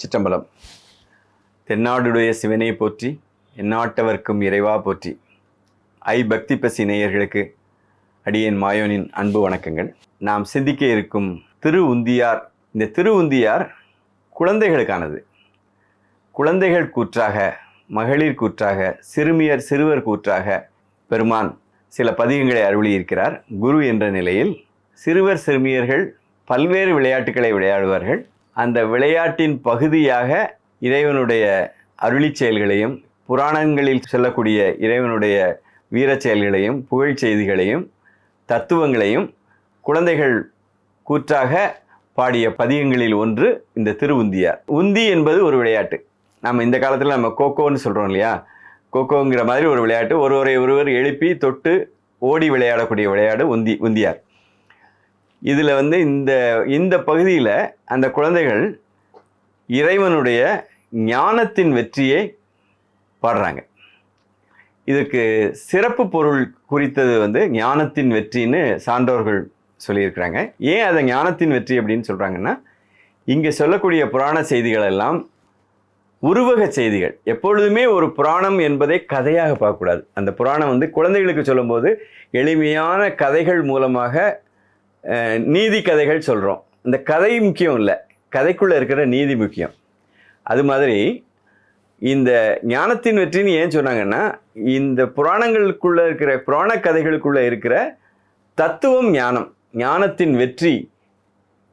திருச்சிற்றம்பலம். தென்னாடுடைய சிவனை போற்றி எந்நாட்டவர்க்கும் இறைவா போற்றி. ஐ பக்தி பசி நேயர்களுக்கு அடியேன் மாயோனின் அன்பு வணக்கங்கள். நாம் சிந்திக்க இருக்கும் திரு உந்தியார் இந்த திரு உந்தியார் குழந்தைகளுக்கானது. குழந்தைகள் கூற்றாக மகளிர் கூற்றாக சிறுமியர் சிறுவர் கூற்றாக பெருமான் சில பதிகங்களை அருளியிருக்கிறார். குரு என்ற நிலையில் சிறுவர் சிறுமியர்கள் பல்வேறு விளையாட்டுகளை விளையாடுவார்கள். அந்த விளையாட்டின் பகுதியாக இறைவனுடைய அருளிச் செயல்களையும் புராணங்களில் சொல்லக்கூடிய இறைவனுடைய வீரச் செயல்களையும் புகழ் செய்திகளையும் தத்துவங்களையும் குழந்தைகள் கூற்றாக பாடிய பதிகங்களில் ஒன்று இந்த திருவுந்தியார். உந்தி என்பது ஒரு விளையாட்டு. நம்ம இந்த காலத்தில் நம்ம கோகோன்னு சொல்கிறோம் இல்லையா? கோகோங்கிற மாதிரி ஒரு விளையாட்டு. ஒருவரை ஒருவர் எழுப்பி தொட்டு ஓடி விளையாடக்கூடிய விளையாடு உந்தி உந்தியார். இதில் வந்து இந்த இந்த பகுதியில் அந்த குழந்தைகள் இறைவனுடைய ஞானத்தின் வெற்றியை பாடுறாங்க. இதுக்கு சிறப்பு பொருள் குறித்தது வந்து ஞானத்தின் வெற்றின்னு சான்றோர்கள் சொல்லியிருக்கிறாங்க. ஏன் அதை ஞானத்தின் வெற்றி அப்படின்னு சொல்கிறாங்கன்னா இங்கே சொல்லக்கூடிய புராண செய்திகள் எல்லாம் உருவக செய்திகள். எப்பொழுதுமே ஒரு புராணம் என்பதை கதையாக பார்க்கக்கூடாது. அந்த புராணம் வந்து குழந்தைகளுக்கு சொல்லும்போது எளிமையான கதைகள் மூலமாக நீதி கதைகள் சொல்கிறோம் இந்த கதை முக்கியம் இல்லை. கதைக்குள்ளே இருக்கிற நீதி முக்கியம். அது மாதிரி இந்த ஞானத்தின் வெற்றின்னு ஏன் சொன்னாங்கன்னா இந்த புராணங்களுக்குள்ளே இருக்கிற புராண கதைகளுக்குள்ளே இருக்கிற தத்துவம் ஞானம் ஞானத்தின் வெற்றி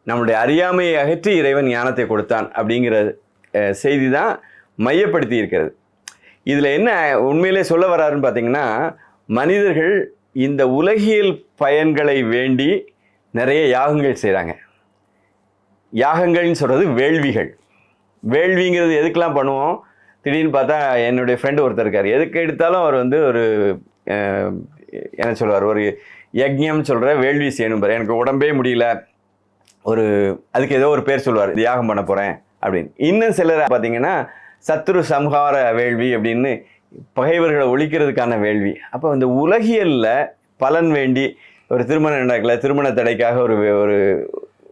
நம்முடைய அறியாமையை அகற்றி இறைவன் ஞானத்தை கொடுத்தான் அப்படிங்கிற செய்தி தான் மையப்படுத்தி இருக்கிறது. இதில் என்ன உண்மையிலே சொல்ல வராருன்னு பார்த்தீங்கன்னா மனிதர்கள் இந்த உலகியல் பயன்களை வேண்டி நிறைய யாகங்கள் செய்கிறாங்க யாகங்கள்னு சொல்கிறது வேள்விகள். வேள்விங்கிறது எதுக்கெலாம் பண்ணுவோம்? திடீர்னு பார்த்தா என்னுடைய ஃப்ரெண்டு ஒருத்தர் இருக்கார். எதுக்கு எடுத்தாலும் அவர் வந்து ஒரு என்ன சொல்வார் ஒரு யக்ஞம் சொல்கிற வேள்வி செய்யணும் பாரு. எனக்கு உடம்பே முடியல. ஒரு அதுக்கு ஏதோ ஒரு பேர் சொல்லுவார். தியாகம் பண்ண போகிறேன் அப்படின்னு. இன்னும் சிலர் பார்த்தீங்கன்னா சத்ரு சம்ஹார வேள்வி அப்படின்னு பகைவர்களை ஒழிக்கிறதுக்கான வேள்வி. அப்போ இந்த உலகியலில் பலன் வேண்டி ஒரு திருமணம் நடக்கல திருமண தடைக்காக ஒரு ஒரு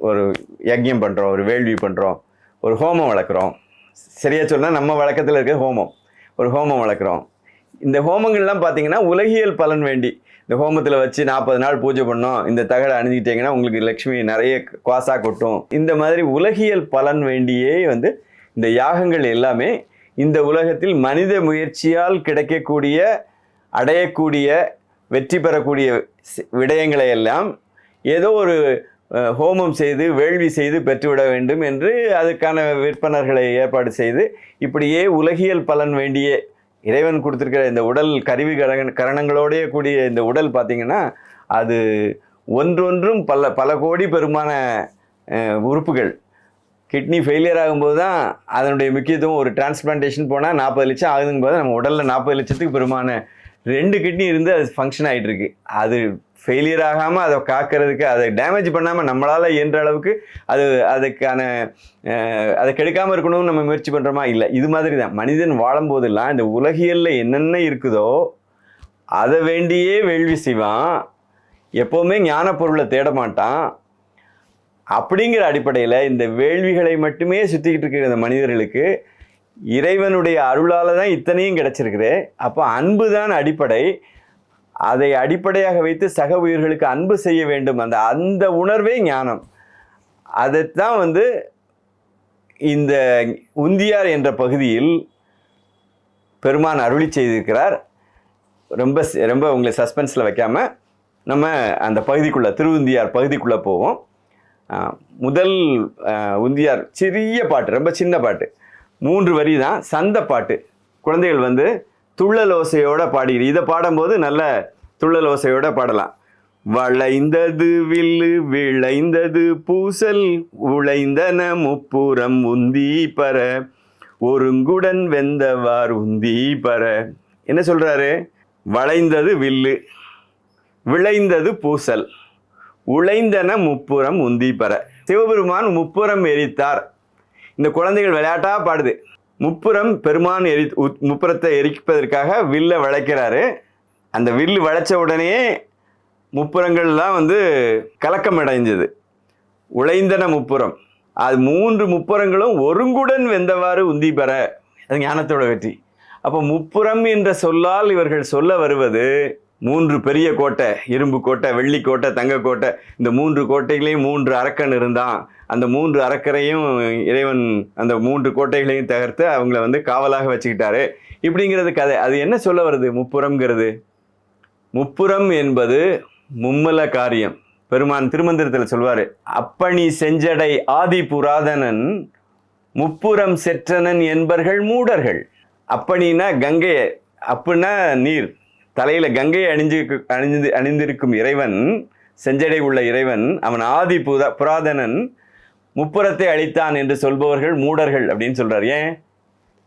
ஒரு யஜ்யம் பண்ணுறோம் ஒரு வேள்வி பண்ணுறோம் ஒரு ஹோமம் வளர்க்குறோம். சரியாக சொன்னால் நம்ம வழக்கத்தில் இருக்க ஹோமம். ஒரு ஹோமம் வளர்க்குறோம். இந்த ஹோமங்கள்லாம் பார்த்தீங்கன்னா உலகியல் பலன் வேண்டி. இந்த ஹோமத்தில் வச்சு நாற்பது நாள் பூஜை பண்ணோம் இந்த தகடை அணிஞ்சிட்டிங்கன்னா உங்களுக்கு லக்ஷ்மி நிறைய குவாசா கொட்டும். இந்த மாதிரி உலகியல் பலன் வேண்டியே வந்து இந்த யாகங்கள் எல்லாமே இந்த உலகத்தில் மனித முயற்சியால் கிடைக்கக்கூடிய அடையக்கூடிய வெற்றி பெறக்கூடிய விடயங்களை எல்லாம் ஏதோ ஒரு ஹோமம் செய்து வேள்வி செய்து பெற்றுவிட வேண்டும் என்று அதுக்கான விற்பனர்களை ஏற்பாடு செய்து இப்படியே உலகியல் பலன் வேண்டிய இறைவன் கொடுத்துருக்கிற இந்த உடல் கருவி கரண கரணங்களோடைய கூடிய இந்த உடல் பார்த்திங்கன்னா அது ஒன்றொன்றும் பல பல கோடி பெருமான உறுப்புகள். கிட்னி ஃபெயிலியர் ஆகும்போது தான் அதனுடைய முக்கியத்துவம் ஒரு டிரான்ஸ்பிளான்டேஷன் போனால் நாற்பது லட்சம் ஆகுதுங்கும் போது நம்ம உடலில் நாற்பது லட்சத்துக்கு பெருமான ரெண்டு கிட்னி இருந்து அது ஃபங்க்ஷன் ஆகிட்டு இருக்கு அது ஃபெயிலியர் ஆகாமல் அதை காக்கிறதுக்கு அதை டேமேஜ் பண்ணாமல் நம்மளால் இயன்ற அளவுக்கு அது அதுக்கான அதை கெடுக்காமல் இருக்கணும்னு நம்ம முயற்சி பண்ணுறோமா இல்லை. இது மாதிரி தான் மனிதன் வாழும்போதெல்லாம் இந்த உலகியலில் என்னென்ன இருக்குதோ அதை வேண்டியே வேள்வி செய்வான். எப்போவுமே ஞான பொருளை தேட மாட்டான். அப்படிங்கிற அடிப்படையில் இந்த வேள்விகளை மட்டுமே சுற்றிக்கிட்டு இருக்கிற இந்த மனிதர்களுக்கு இறைவனுடைய அருளால் தான் இத்தனையும் கிடச்சிருக்குது. அப்போ அன்பு தான் அடிப்படை. அதை அடிப்படையாக வைத்து சக உயிர்களுக்கு அன்பு செய்ய வேண்டும். அந்த அந்த உணர்வே ஞானம். அதைத்தான் வந்து இந்த உந்தியார் என்ற பகுதியில் பெருமான் அருளி செய்திருக்கிறார். ரொம்ப ரொம்ப உங்களை சஸ்பென்ஸில் வைக்காமல் நம்ம அந்த பகுதிக்குள்ளே திருவுந்தியார் பகுதிக்குள்ளே போவோம். முதல் உந்தியார் சிறிய பாட்டு ரொம்ப சின்ன பாட்டு. மூன்று வரி தான் சந்த பாட்டு. குழந்தைகள் வந்து துள்ளல் ஓசையோடு பாடிக்கிது இதை பாடும்போது நல்ல துள்ளல் ஓசையோடு பாடலாம். வளைந்தது வில்லு விளைந்தது பூசல் உழைந்தன முப்புறம் உந்தி பர ஒருங்குடன் வெந்தவார் உந்தி பர என்ன சொல்கிறாரு வளைந்தது வில்லு விளைந்தது பூசல் உழைந்தன முப்புறம் உந்தி பர சிவபெருமான் முப்புறம் எரித்தார். இந்த குழந்தைகள் விளையாட்டாக பாடுது. முப்புறம் பெருமான் எரி உத்- முப்புறத்தை எரிப்பதற்காக வில்லை வளைக்கிறாரு. அந்த வில்லு வளைச்ச உடனே முப்புறங்கள்லாம் வந்து கலக்கம் அடைஞ்சது. உழைந்தன முப்புறம். அது மூன்று முப்புறங்களும் ஒருங்குடன் வெந்தவாறு உந்தி பெற. அது ஞானத்தோட வெற்றி. அப்போ முப்புறம் என்ற சொல்லால் இவர்கள் சொல்ல வருவது மூன்று பெரிய கோட்டை இரும்பு கோட்டை வெள்ளி கோட்டை தங்க கோட்டை. இந்த மூன்று கோட்டைகளையும் மூன்று அரக்கன் இருந்தான். அந்த மூன்று அரக்கரையும் இறைவன் அந்த மூன்று கோட்டைகளையும் தகர்த்து அவங்கள வந்து காவலாக வச்சுக்கிட்டாரு. இப்படிங்கிறது கதை. அது என்ன சொல்ல வருது? முப்புறம்ங்கிறது. முப்புறம் என்பது மும்மல காரியம். பெருமான் திருமந்திரத்தில் சொல்வார் அப்பணி செஞ்சடை ஆதி புராதனன் முப்புறம் செற்றனன் என்பர்கள் மூடர்கள். அப்பணினா கங்கையை அப்புன்னா நீர். தலையில் கங்கையை அணிஞ்சு அணிந்து அணிந்திருக்கும் இறைவன் செஞ்சடை உள்ள இறைவன் அவன் ஆதி புரா புராதனன் முப்புறத்தை அழித்தான் என்று சொல்பவர்கள் மூடர்கள் அப்படின்னு சொல்கிறார் ஏன்?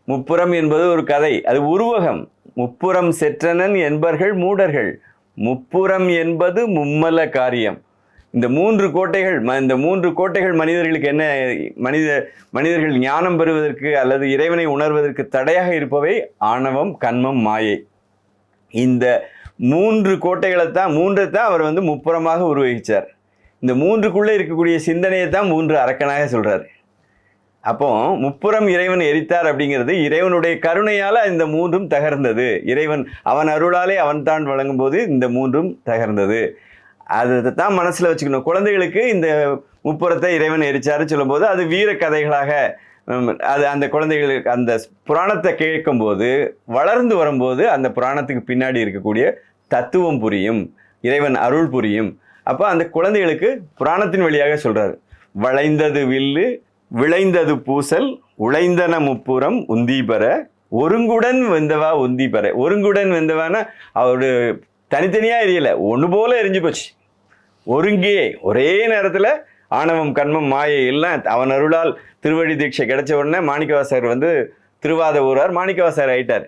முப்புறம் என்பது ஒரு கதை அது உருவகம். முப்புறம் செற்றனன் என்பர்கள் மூடர்கள். முப்புறம் என்பது மும்மல காரியம். இந்த மூன்று கோட்டைகள் ம- இந்த மூன்று கோட்டைகள் மனிதர்களுக்கு என்ன மனித மனிதர்கள் ஞானம் பெறுவதற்கு அல்லது இறைவனை உணர்வதற்கு தடையாக இருப்பவை ஆணவம் கண்மம் மாயை. இந்த மூன்று கோட்டைகளை தான் மூன்றை தான் அவர் வந்து முப்புறமாக உருவகித்தார் இந்த மூன்றுக்குள்ளே இருக்கக்கூடிய சிந்தனையை தான் மூன்று அரக்கனாக சொல்கிறார் அப்போ முப்புறம் இறைவன் எரித்தார் அப்படிங்கிறது இறைவனுடைய கருணையால் இந்த மூன்றும் தகர்ந்தது. இறைவன் அவன் அருளாலே அவன் தான் வழங்கும் போது இந்த மூன்றும் தகர்ந்தது. அதை தான் மனசில் வச்சுக்கணும். குழந்தைகளுக்கு இந்த முப்புறத்தை இறைவன் எரிச்சாரு சொல்லும்போது அது வீர கதைகளாக அது அந்த குழந்தைகளுக்கு அந்த புராணத்தை கேட்கும்போது வளர்ந்து வரும்போது அந்த புராணத்துக்கு பின்னாடி இருக்கக்கூடிய தத்துவம் புரியும் இறைவன் அருள் புரியும். அப்போ அந்த குழந்தைகளுக்கு புராணத்தின் வழியாக சொல்கிறார் வளைந்தது வில்லு விளைந்தது பூசல் உழைந்தன முப்புறம் உந்தி பெற ஒருங்குடன் வெந்தவா உந்தி பெற. ஒருங்குடன் வெந்தவான்னா அவரு தனித்தனியாக எரியலை ஒன்று போல எரிஞ்சு போச்சு. ஒருங்கே ஒரே நேரத்தில் ஆணவம் கண்மம் மாயை எல்லாம் அவன் அருளால் திருவடி தீட்சை கிடைச்ச உடனே மாணிக்கவாசகர் வந்து திருவாத ஊரார் மாணிக்கவாசகர் ஆயிட்டார்.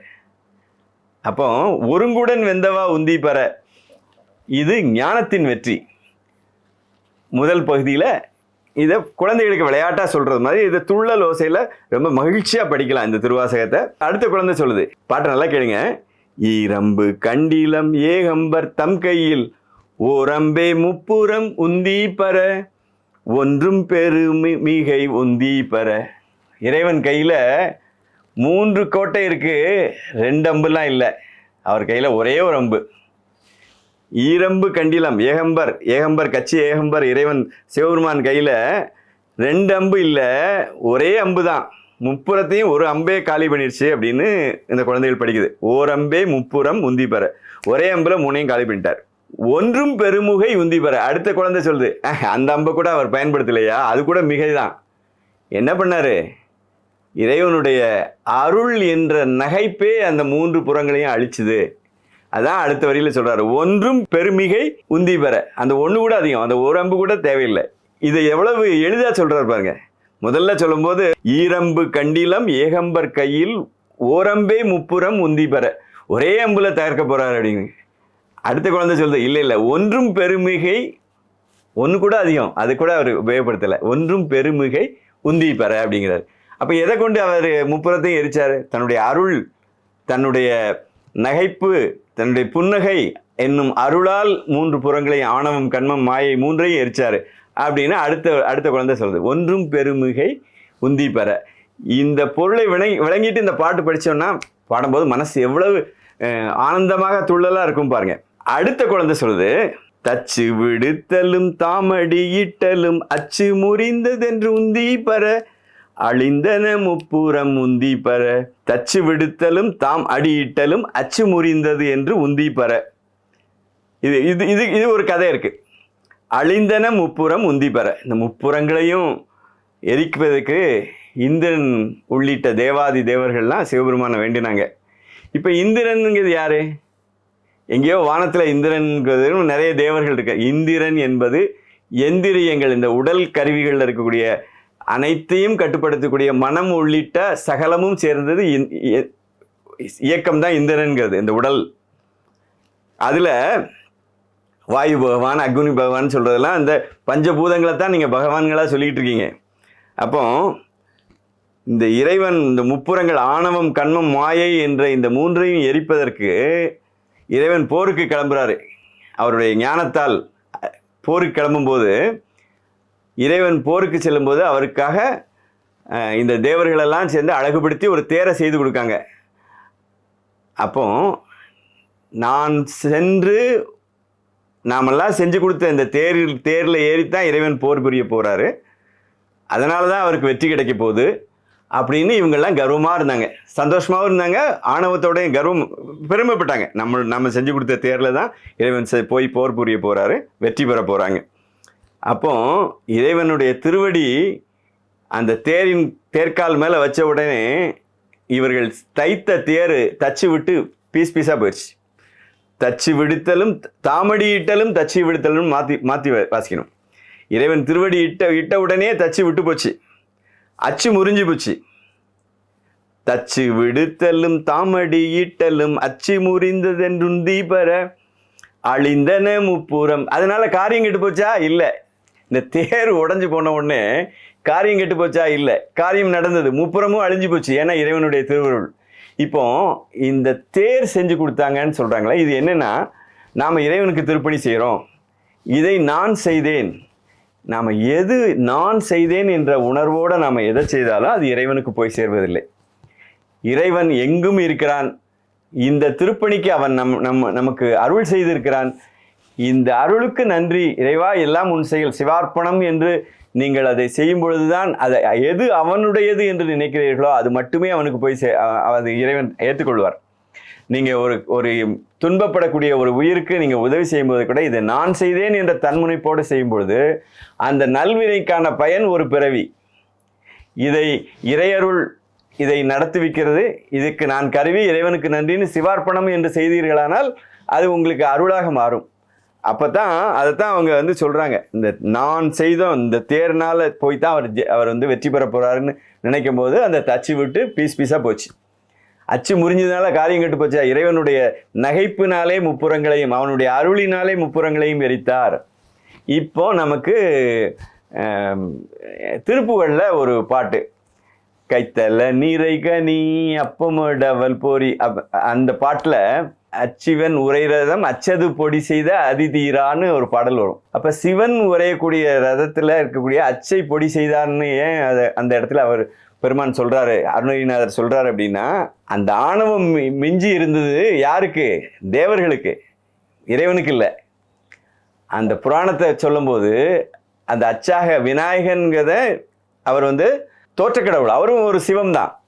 அப்போ ஒருங்குடன் வெந்தவா உந்தி பெற. இது ஞானத்தின் வெற்றி. முதல் பகுதியில் இதை குழந்தைகளுக்கு விளையாட்டாக சொல்கிறது மாதிரி இதை துள்ளல் ஓசையில் ரொம்ப மகிழ்ச்சியாக படிக்கலாம் இந்த திருவாசகத்தை. அடுத்த குழந்தை சொல்லுது. பாட்டை நல்லா கேளுங்க. ஈரம்பு கண்டிலம் ஏகம்பர் தம் கையில் ஓரம்பே முப்புறம் உந்தி பர ஒன்றும் பெருமி மிகை உந்தி பெற. இறைவன் கையில் மூன்று கோட்டை இருக்குது ரெண்டு அம்புலாம் இல்லை. அவர் கையில் ஒரே ஒரு அம்பு. ஈரம்பு கண்டிலம் ஏகம்பர் ஏகம்பர் கச்சி ஏகம்பர் இறைவன் சிவபெருமான் கையில் ரெண்டு அம்பு இல்லை ஒரே அம்பு தான். முப்புறத்தையும் ஒரு அம்பே காலி பண்ணிடுச்சு அப்படின்னு இந்த குழந்தைகள் படிக்குது. ஓர் அம்பே முப்புறம் உந்தி பெற. ஒரே அம்பில் மூணையும் காலி பண்ணிட்டார். ஒன்றும் பெருமுகை உந்தி பெற. அடுத்த குழந்தை சொல்லுது அந்த அம்பை கூட அவர் பயன்படுத்தலையா? அது கூட மிகைதான். என்ன பண்ணார்? இறைவனுடைய அருள் என்ற நகைப்பே அந்த மூன்று புறங்களையும் அழிச்சுது. அதான் அடுத்த வரியில சொல்கிறாரு ஒன்றும் பெருமிகை உந்தி பெற. அந்த ஒன்று கூட அதிகம் அந்த ஒரு அம்பு கூட தேவையில்லை. இதை எவ்வளவு எளிதாக சொல்கிறார் பாருங்க. முதல்ல சொல்லும்போது ஈரம்பு கண்டிலம் ஏகம்பர் கையில் ஓரம்பே முப்புறம் உந்தி பெற. ஒரே அம்புல தகர்க்க போகிறார் அப்படின்னு. அடுத்த குழந்தை சொல்லுது இல்லை இல்லை ஒன்றும் பெருமிகை ஒன்று கூட அதிகம் அது கூட அவர் உபயோகப்படுத்தலை. ஒன்றும் பெருமிகை உந்தி பெற அப்படிங்கிறார். அப்போ எதை கொண்டு அவர் முப்புறத்தையும் எரிச்சார்? தன்னுடைய அருள் தன்னுடைய நகைப்பு தன்னுடைய புன்னகை என்னும் அருளால் மூன்று புறங்களையும் ஆணவம் கண்மம் மாயை மூன்றையும் எரிச்சார். அப்படின்னு அடுத்த அடுத்த குழந்தை சொல்லுது ஒன்றும் பெருமிகை உந்தி பெற. இந்த பொருளை விளங்கி விளங்கிட்டு இந்த பாட்டு படிச்சோம்னா பாடும்போது மனசு எவ்வளவு ஆனந்தமாக துள்ளலாக இருக்கும் பாருங்கள் அடுத்த குழந்தை சொல்லுது தச்சு விடுத்தலும் தாமடி இட்டலும் அச்சு முறிந்ததென்று உந்தி பெற அழிந்தன முப்புறம் உந்தி பெற தச்சு விடுத்தலும் தாம் அடியிட்டலும் அச்சு முறிந்தது என்று உந்தி பெற இது இது இது இது ஒரு கதை இருக்கு. அழிந்தன முப்புறம் உந்தி பெற இந்த முப்புறங்களையும் எரிப்பதற்கு இந்திரன் உள்ளிட்ட தேவாதி தேவர்கள்லாம் சிவபெருமானை வேண்டினாங்க. இப்போ இந்திரனுங்கிறது யாரு? எங்கேயோ வானத்தில் இந்திரன்கிறது நிறைய தேவர்கள் இருக்கு. இந்திரன் என்பது எந்திரியங்கள் இந்த உடல் கருவிகளில் இருக்கக்கூடிய அனைத்தையும் கட்டுப்படுத்தக்கூடிய மனம் உள்ளிட்ட சகலமும் சேர்ந்தது இந்- இயக்கம் தான் இந்திரன்கிறது இந்த உடல். அதில் வாயு பகவான் அக்னி பகவான் சொல்கிறதெல்லாம் இந்த பஞ்சபூதங்களை தான் நீங்கள் பகவான்களாக சொல்லிக்கிட்டு இருக்கீங்க அப்போ இந்த இறைவன் இந்த முப்புறங்கள் ஆணவம் கண்மம் மாயை என்ற இந்த மூன்றையும் எரிப்பதற்கு இறைவன் போருக்கு கிளம்புறாரு. அவருடைய ஞானத்தால் போருக்கு கிளம்பும்போது இறைவன் போருக்கு செல்லும்போது அவருக்காக இந்த தேவர்களெல்லாம் சேர்ந்து அழகுபடுத்தி ஒரு தேரை செய்து கொடுக்காங்க. அப்போ நான் சென்று நாமெல்லாம் செஞ்சு கொடுத்த இந்த தேரில் தேரில் ஏறித்தான் இறைவன் போர் புரிய போகிறாரு அதனால தான் அவருக்கு வெற்றி கிடைக்க போகுது. அப்படின்னு இவங்கெல்லாம் கர்வமாக இருந்தாங்க. சந்தோஷமாகவும் இருந்தாங்க. ஆணவத்தோடைய கர்வம் பெருமைப்பட்டாங்க. நம்ம நம்ம செஞ்சு கொடுத்த தேரில் தான் இறைவன் செ- போய் போர் புரிய போகிறாரு வெற்றி பெற போகிறாங்க அப்போ இறைவனுடைய திருவடி அந்த தேரின் தேர்க்கால் மேலே வச்ச உடனே இவர்கள் தைத்த தேர் தச்சு விட்டு பீஸ் பீஸாக போயிடுச்சு தச்சு விடுத்தலும் தாமடி இட்டலும் தச்சு விடுத்தலும் மாற்றி மாற்றி வாசிக்கணும். இறைவன் திருவடி இட்ட இட்ட உடனே தச்சு விட்டு போச்சு. அச்சு முறிஞ்சு போச்சு. தச்சு விடுத்தலும் தாமடி ஈட்டலும் அச்சு முறிந்ததென்றும் பெற அழிந்தன முப்புறம். அதனால காரியம் கெட்டு போச்சா? இல்லை. இந்த தேர் உடஞ்சு போன உடனே காரியம் கெட்டு போச்சா? இல்லை. காரியம் நடந்தது. முப்புறமும் அழிஞ்சு போச்சு. ஏன்னா இறைவனுடைய திருவருள். இப்போ இந்த தேர் செஞ்சு கொடுத்தாங்கன்னு சொல்கிறாங்களே இது என்னென்னா நாம் இறைவனுக்கு திருப்பணி செய்கிறோம் இதை நான் செய்தேன். நாம் எது நான் செய்தேன் என்ற உணர்வோடு நாம் எதை செய்தாலும் அது இறைவனுக்கு போய் சேர்வதில்லை. இறைவன் எங்கும் இருக்கிறான். இந்த திருப்பணிக்கு அவன் நம் நம்ம நமக்கு அருள் செய்திருக்கிறான். இந்த அருளுக்கு நன்றி. இறைவா எல்லாம் உன் செயல் சிவார்ப்பணம் என்று நீங்கள் அதை செய்யும் பொழுதுதான் அதை எது அவனுடையது என்று நினைக்கிறீர்களோ அது மட்டுமே அவனுக்கு போய் சே அது இறைவன் ஏற்றுக்கொள்வார். நீங்கள் ஒரு ஒரு துன்பப்படக்கூடிய ஒரு உயிருக்கு நீங்கள் உதவி செய்யும்போது கூட இதை நான் செய்தேன் என்ற தன்முனைப்போடு செய்யும்பொழுது அந்த நல்வினைக்கான பயன் ஒரு பிறவி. இதை இறையருள் இதை நடத்துவிக்கிறது இதுக்கு நான் கருவி இறைவனுக்கு நன்றின்னு சிவார்ப்பணம் என்று செய்தீர்களானால் அது உங்களுக்கு அருளாக மாறும். அப்போ தான் அதை தான் அவங்க வந்து சொல்கிறாங்க இந்த நான் செய்தோம் இந்த தேர்னால் போய் தான் அவர் ஜெ- அவர் வந்து வெற்றி பெற போகிறாருன்னு நினைக்கும் போது அந்த தச்சு விட்டு பீஸ் பீஸாக போச்சு. அச்சு முறிஞ்சதுனால காரியம் கெட்டு போச்சா? இறைவனுடைய நகைப்பினாலே முப்புறங்களையும் அவனுடைய அருளினாலே முப்புறங்களையும் எரித்தார். இப்போ நமக்கு ஆம், திருப்புகழில் ஒரு பாட்டு. கைத்தல நீரை கனி அப்பமடவல் போரி அப்- அந்த பாட்டில் அச்சிவன் உரை ரதம் அச்சது பொடி செய்த அதிதீரான்னு ஒரு பாடல் வரும். அப்போ சிவன் உரையக்கூடிய ரதத்தில் இருக்கக்கூடிய அச்சை பொடி செய்தார்னு ஏன் அதை அந்த இடத்துல அவர் பெருமான் சொல்கிறாரு அருணகிரிநாதர் சொல்கிறாரு அப்படின்னா அந்த ஆணவம் மி- மிஞ்சி இருந்தது யாருக்கு? தேவர்களுக்கு. இறைவனுக்கு இல்லை. அந்த புராணத்தை சொல்லும்போது அந்த அச்சாக விநாயகன்கிறத அவர் வந்து தோற்றக்கடவுள். அவரும் ஒரு சிவம் தான்.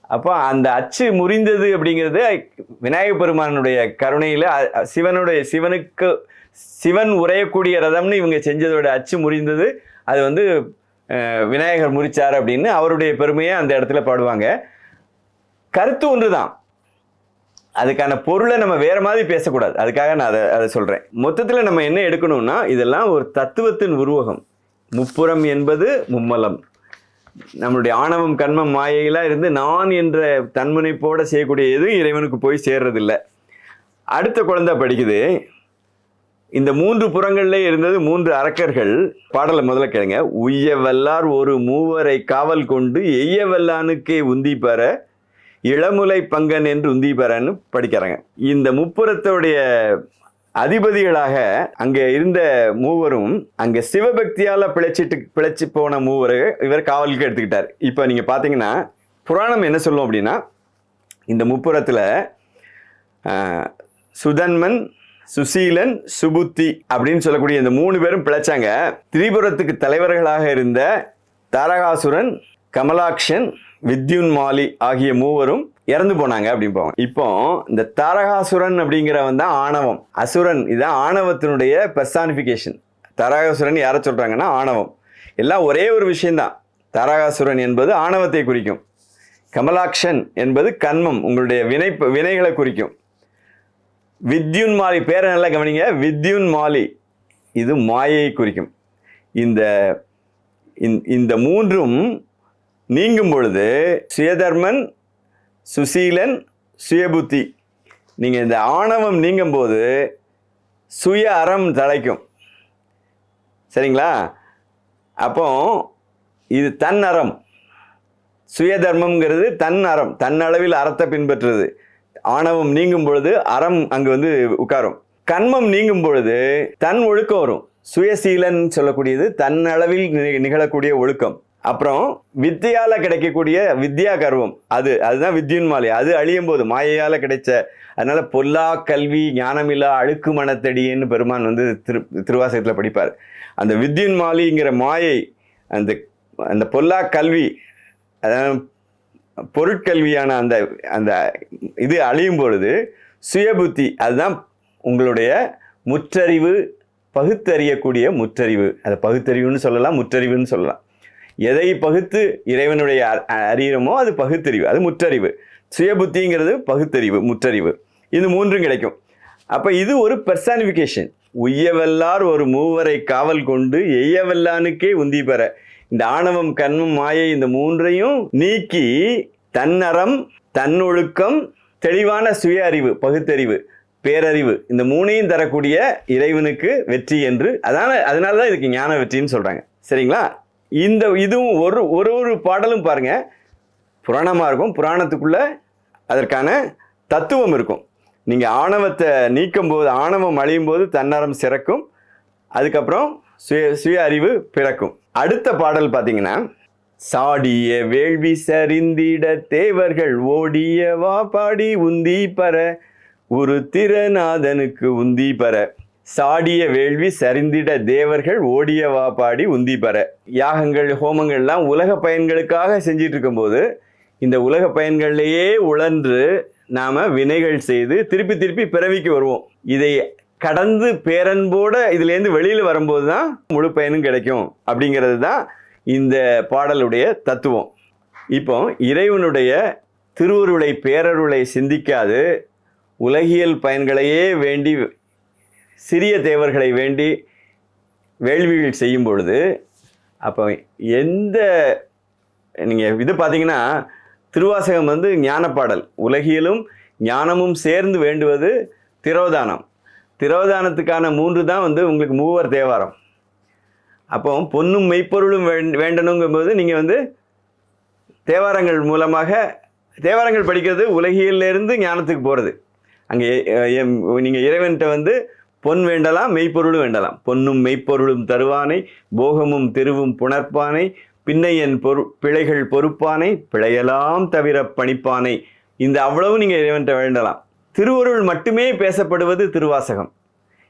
அப்போ அந்த அச்சு முறிந்தது அப்படிங்கிறது விநாயக பெருமானுடைய கருணையில் சிவனுடைய சிவனுக்கு சிவன் உரையக்கூடிய ரதம்னு இவங்க செஞ்சதோட அச்சு முறிந்தது. அது வந்து விநாயகர் முறிச்சார் அப்படின்னு அவருடைய பெருமையை அந்த இடத்துல பாடுவாங்க. கருத்து ஒன்று தான் அதுக்கான பொருளை நம்ம வேற மாதிரி பேசக்கூடாது. அதுக்காக நான் அதை அதை சொல்கிறேன் மொத்தத்தில் நம்ம என்ன எடுக்கணும்னா இதெல்லாம் ஒரு தத்துவத்தின் உருவகம். முப்புறம் என்பது மும்மலம். நம்மளுடைய ஆணவம் கண்மம் மாயையெல்லாம் இருந்து நான் என்ற தன்முனைப்போடு செய்யக்கூடிய எதுவும் இறைவனுக்கு போய் சேர்றதில்ல. அடுத்த குழந்தை படிக்குது. இந்த மூன்று புறங்கள்ல இருந்தது மூன்று அரக்கர்கள். பாடலை முதல்ல கேளுங்க. உய்ய வல்லார் ஒரு மூவரை காவல் கொண்டு எய்ய வல்லானுக்கே உந்தி பெற இளமுலை பங்கன் என்று உந்தி பெறன்னு படிக்கிறாங்க. இந்த முப்புறத்தோடைய அதிபதிகளாக அங்கே இருந்த மூவரும் அங்கே சிவபக்தியால் பிழைச்சிட்டு பிழைச்சி போன மூவர் இவர் காவலுக்கு எடுத்துக்கிட்டார். இப்போ நீங்கள் பார்த்தீங்கன்னா புராணம் என்ன சொல்லும் அப்படின்னா இந்த முப்புறத்தில் சுதன்மன் சுசீலன் சுபுத்தி அப்படின்னு சொல்லக்கூடிய இந்த மூணு பேரும் பிழைச்சாங்க. திரிபுரத்துக்கு தலைவர்களாக இருந்த தாரகாசுரன் கமலாக்ஷன் வித்யுன்மாலி ஆகிய மூவரும் இறந்து போனாங்க அப்படிம்பாங்க இப்போ இந்த தாரகாசுரன் அப்படிங்கிறவன் தான் ஆணவம். அசுரன் இதுதான் ஆணவத்தினுடைய பெர்சானிஃபிகேஷன் தாரகாசுரன் யாரை சொல்றாங்கன்னா ஆணவம். எல்லாம் ஒரே ஒரு விஷயம்தான். தாரகாசுரன் என்பது ஆணவத்தை குறிக்கும். கமலாக்ஷன் என்பது கண்மம் உங்களுடைய வினை வினைகளை குறிக்கும். வித்யுன் மாலி பேரை நல்லா கவனிங்க. வித்யுன் மாலி இது மாயை குறிக்கும். இந்த இந்த- இந்த மூன்றும் நீங்கும் பொழுது சுயதர்மன் சுசீலன் சுயபுத்தி நீங்கள் இந்த ஆணவம் நீங்கும் போது சுய அறம் தலைக்கும். சரிங்களா? அப்போ இது தன் அறம் சுயதர்மம்ங்கிறது தன் அறம் தன்னளவில் அறத்தை பின்பற்றுறது. ஆணவம் நீங்கும் பொழுது அறம் அங்கு வந்து உட்காரும். கண்மம் நீங்கும் பொழுது தன் ஒழுக்கம் வரும். சுயசீலன் சொல்லக்கூடியது தன்னளவில் அளவில் நிகழக்கூடிய ஒழுக்கம். அப்புறம் வித்தியால கிடைக்கக்கூடிய வித்யா கர்வம். அது அதுதான் வித்யுன்மாலை அது அழியும் போது மாயையால கிடைச்ச அதனால பொல்லா கல்வி ஞானமில்லா அழுக்கு மனத்தடின்னு பெருமான் வந்து திரு திருவாசகத்தில் படிப்பார். அந்த வித்யுன்மாலிங்கிற மாயை அந்த அந்த பொல்லா கல்வி அதான் பொருட்கல்வியான அந்த அந்த இது அழியும் பொழுது சுயபுத்தி அதுதான் உங்களுடைய முற்றறிவு பகுத்தறியக்கூடிய முற்றறிவு. அதை பகுத்தறிவுன்னு சொல்லலாம் முற்றறிவுன்னு சொல்லலாம். எதை பகுத்து இறைவனுடைய அ- அறிகிறோமோ அது பகுத்தறிவு அது முற்றறிவு. சுயபுத்திங்கிறது பகுத்தறிவு முற்றறிவு. இது மூன்றும் கிடைக்கும். அப்போ இது ஒரு பெர்சானிஃபிகேஷன் உய்யவல்லார் ஒரு மூவரை காவல் கொண்டு எய்யவல்லானுக்கே உந்தி பெற. இந்த ஆணவம் கண்மம் மாயை இந்த மூன்றையும் நீக்கி தன்னறம் தன்னொழுக்கம் தெளிவான சுய அறிவு பகுத்தறிவு பேரறிவு இந்த மூணையும் தரக்கூடிய இறைவனுக்கு வெற்றி என்று அதனால அதனால தான் இதுக்கு ஞான வெற்றின்னு சொல்கிறாங்க சரிங்களா? இந்த இதுவும் ஒரு ஒரு ஒரு பாடலும் பாருங்கள் புராணமாக இருக்கும். புராணத்துக்குள்ள அதற்கான தத்துவம் இருக்கும். நீங்கள் ஆணவத்தை நீக்கும் போது ஆணவம் அழியும் போது தன்னறம் சிறக்கும். அதுக்கப்புறம் சுய சுய அறிவு பிறக்கும். அடுத்த பாடல் பார்த்தீங்கன்னா சாடிய வேள்வி சரிந்திட தேவர்கள் ஓடிய வா பாடி உந்தி பர ஒரு திறநாதனுக்கு உந்தி பர. சாடிய வேள்வி சரிந்திட தேவர்கள் ஓடிய வா பாடி உந்தி பர. யாகங்கள் ஹோமங்கள்லாம் உலக பயன்களுக்காக செஞ்சிட்டு இருக்கும்போது இந்த உலக பயன்கள்லேயே உழன்று நாம் வினைகள் செய்து திருப்பி திருப்பி பிறவிக்கு வருவோம். இதை கடந்து பேரன்போட இதுலேருந்து வெளியில் வரும்போது தான் முழு பயனும் கிடைக்கும் அப்படிங்கிறது தான் இந்த பாடலுடைய தத்துவம். இப்போ இறைவனுடைய திருவருளை பேரருளை சிந்திக்காது உலகியல் பயன்களையே வேண்டி சிறிய தேவர்களை வேண்டி வேள்விகள் செய்யும் பொழுது அப்போ எந்த நீங்கள் இது பார்த்தீங்கன்னா திருவாசகம் வந்து ஞானப்பாடல். உலகியலும் ஞானமும் சேர்ந்து வேண்டுவது திரோதானம். திரோதானத்துக்கான மூன்று தான் வந்து உங்களுக்கு மூவர் தேவாரம். அப்போ பொன்னும் மெய்ப்பொருளும் வேண் வேண்டணுங்கும்போது நீங்கள் வந்து தேவாரங்கள் மூலமாக தேவாரங்கள் படிக்கிறது உலகியல்லேருந்து ஞானத்துக்கு போகிறது அங்கே நீங்கள் இறைவன்கிட்ட வந்து பொன் வேண்டலாம் மெய்ப்பொருளும் வேண்டலாம். பொன்னும் மெய்ப்பொருளும் தருவானை போகமும் திருவும் புணர்ப்பானை பின்னை என் பொரு பிழைகள் பொறுப்பானை பிழையெல்லாம் தவிர பணிப்பானை. இந்த அவ்வளவு நீங்கள் இறைவன்கிட்ட வேண்டலாம். திருவருள் மட்டுமே பேசப்படுவது திருவாசகம்.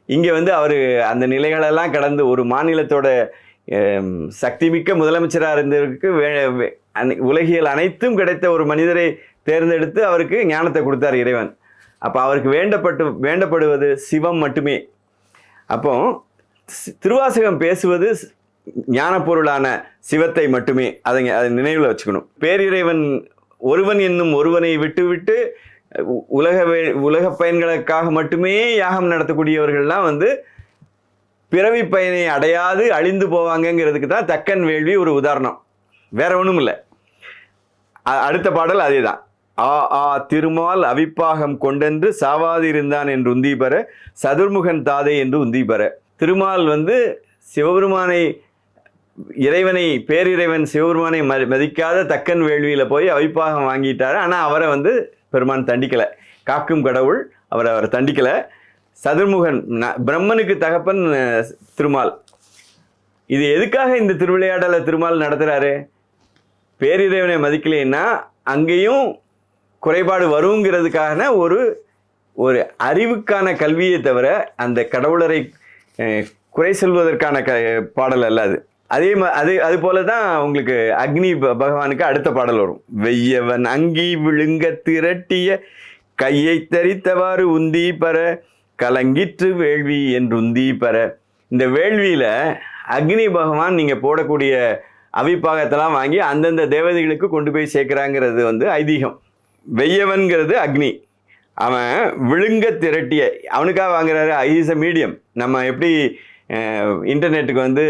இங்கே வந்து அவர் அந்த நிலைகளெல்லாம் கடந்து ஒரு மாநிலத்தோட சக்திமிக்க முதலமைச்சராக இருந்தவருக்கு வே- அனை- உலகியல் அனைத்தும் கிடைத்த ஒரு மனிதரை தேர்ந்தெடுத்து அவருக்கு ஞானத்தை கொடுத்தார் இறைவன். அப்போ அவருக்கு வேண்டப்பட்டு வேண்டப்படுவது சிவம் மட்டுமே. அப்போ திருவாசகம் பேசுவது ஸ்- ஞானப்பொருளான சிவத்தை மட்டுமே. அதை அதை நினைவில் வச்சுக்கணும். பேரிறைவன் ஒருவன் என்னும் ஒருவனை விட்டுவிட்டு உலக வே- உலக பயன்களுக்காக மட்டுமே யாகம் நடத்தக்கூடியவர்கள்லாம் வந்து பிறவி பயனை அடையாது அழிந்து போவாங்கங்கிறதுக்கு தான் தக்கன் வேள்வி ஒரு உதாரணம். வேற ஒன்றும் இல்லை அடுத்த பாடல் அதே தான் ஆ ஆ திருமால் அவிப்பாகம் கொண்டென்று சாவாதிருந்தான் என்று உந்தி பெற சதுர்முகன் தாதை என்று உந்தி பெற திருமால் வந்து சிவபெருமானை இறைவனை பேரிறைவன் சிவபெருமானை ம மதிக்காத தக்கன் வேள்வியில் போய் அவிப்பாகம் வாங்கிட்டார். ஆனால் அவரை வந்து பெருமான் தண்டிக்கலை. காக்கும் கடவுள் அவரை அவரை தண்டிக்கலை. சதுர்முகன் பிரம்மனுக்கு தகப்பன் திருமால். இது எதுக்காக இந்த திருவிளையாடலை திருமால் நடத்துகிறாரு பேரிறைவனை மதிக்கலைன்னா அங்கேயும் குறைபாடு வருங்கிறதுக்கான ஒரு ஒரு அறிவுக்கான கல்வியை தவிர அந்த கடவுளரை குறை சொல்வதற்கான க பாடல் அல்ல அது. அதே மா அது அது போல தான் உங்களுக்கு அக்னி ப- பகவானுக்கு அடுத்த பாடல் வரும். வெய்யவன் அங்கி விழுங்க திரட்டிய கையை தரித்தவாறு உந்தி பெற கலங்கிற்று வேள்வி என்று உந்தி பெற இந்த வேள்வியில் அக்னி பகவான் நீங்கள் போடக்கூடிய அவிப்பாகத்தெல்லாம் வாங்கி அந்தந்த தேவதைகளுக்கு கொண்டு போய் சேர்க்குறாங்கிறது வந்து ஐதீகம். வெய்யவன்கிறது அக்னி. அவன் விழுங்க திரட்டிய. அவனுக்காக வாங்குறாரு? ஐஸ் அ மீடியம். நம்ம எப்படி இன்டர்நெட்டுக்கு வந்து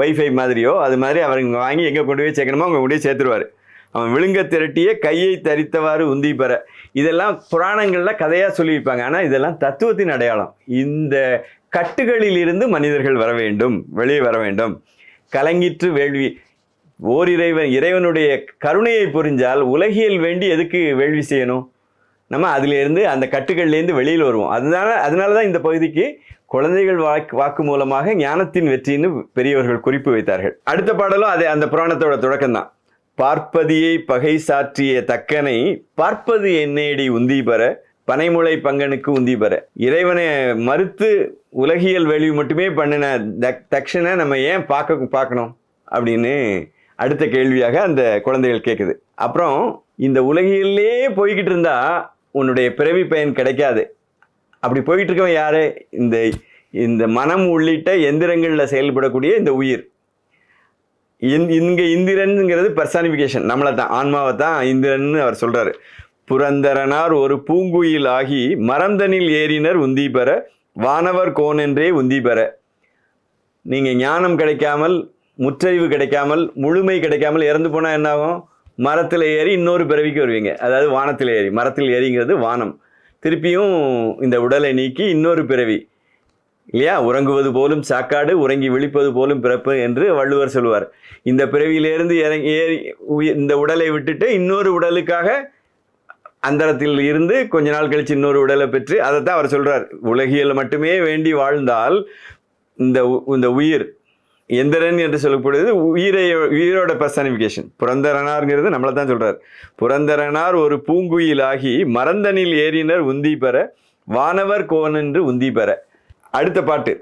ஒய்ஃபை மாதிரியோ அது மாதிரி அவங்க வாங்கி எங்கே கொண்டு போய் சேர்க்கணுமோ அவங்க கொண்டு போய் சேர்த்துருவார். அவன் விழுங்க திரட்டிய கையை தரித்தவாறு உந்தி பெற. இதெல்லாம் புராணங்களில் கதையாக சொல்லியிருப்பாங்க. ஆனால் இதெல்லாம் தத்துவத்தின் அடையாளம். இந்த கட்டுகளில் இருந்து மனிதர்கள் வர வேண்டும் வெளியே வர வேண்டும். கலங்கிற்று வேள்வி. ஓர் இறைவன் இறைவனுடைய கருணையை புரிஞ்சால் உலகியல் வேண்டி எதுக்கு வேள்வி செய்யணும்? நம்ம அதிலேருந்து அந்த கட்டுகள்லேருந்து வெளியில் வருவோம். அதனால அதனால தான் இந்த பகுதிக்கு குழந்தைகள் வாக்கு வாக்கு மூலமாக ஞானத்தின் வெற்றின்னு பெரியவர்கள் குறிப்பு வைத்தார்கள். அடுத்த பாடலும் அதே அந்த புராணத்தோட தொடக்கம்தான். பார்ப்பதியை பகை சாற்றிய தக்கனை பார்ப்பது என்னேடி உந்தி பெற? பனைமுளை பங்கனுக்கு உந்தி பெற. இறைவனை மறுத்து உலகியல் வேள்வி மட்டுமே பண்ணின தக் தக்ஷனை நம்ம ஏன் பார்க்க பார்க்கணும்? அப்படின்னு அடுத்த கேள்வியாக அந்த குழந்தைகள் கேட்குது அப்புறம் இந்த உலகிலே போய்கிட்டு இருந்தால் உன்னுடைய பிறவி பயன் கிடைக்காது. அப்படி போய்கிட்டு இருக்கவன் இந்த இந்த மனம் உள்ளிட்ட எந்திரங்களில் செயல்படக்கூடிய இந்த உயிர். இந்- இங்கே இந்திரன்ங்கிறது பர்சானிஃபிகேஷன் நம்மளை தான் ஆன்மாவை தான் இந்திரன்னு அவர் சொல்கிறாரு புரந்தரனார் ஒரு பூங்குயில் ஆகி மரந்தனில் ஏறினர் உந்தி பெற வானவர் கோனென்றே உந்தி பெற. நீங்கள் ஞானம் கிடைக்காமல் முற்றறிவு கிடைக்காமல் முழுமை கிடைக்காமல் இறந்து போனால் என்னாகும்? மரத்தில் ஏறி இன்னொரு பிறவிக்கு வருவீங்க. அதாவது வானத்தில் ஏறி. மரத்தில் ஏறிங்கிறது வானம். திருப்பியும் இந்த உடலை நீக்கி இன்னொரு பிறவி. இல்லையா? உறங்குவது போலும் சாக்காடு உறங்கி விழிப்பது போலும் பிறப்பு என்று வள்ளுவர் சொல்லுவார் இந்த பிறவியிலிருந்து இறங்கி ஏறி இந்த உடலை விட்டுட்டு இன்னொரு உடலுக்காக அந்தரத்தில் இருந்து கொஞ்ச நாள் கழித்து இன்னொரு உடலை பெற்று அதைத்தான் அவர் சொல்கிறார் உலகியல் மட்டுமே வேண்டி வாழ்ந்தால் இந்த உ- இந்த உயிர் எந்திரன் என்று சொல்லக்கூடியது உயிரை உயிரோட பர்சனிஃபிகேஷன் புரந்தரனார்ங்கிறது நம்மளை தான் சொல்கிறார் புரந்தரனார் ஒரு பூங்குயிலாகி மரந்தனில் ஏறினர் உந்தி பெற வானவர் கோனென்று உந்தி பெற அடுத்த பாட்டு.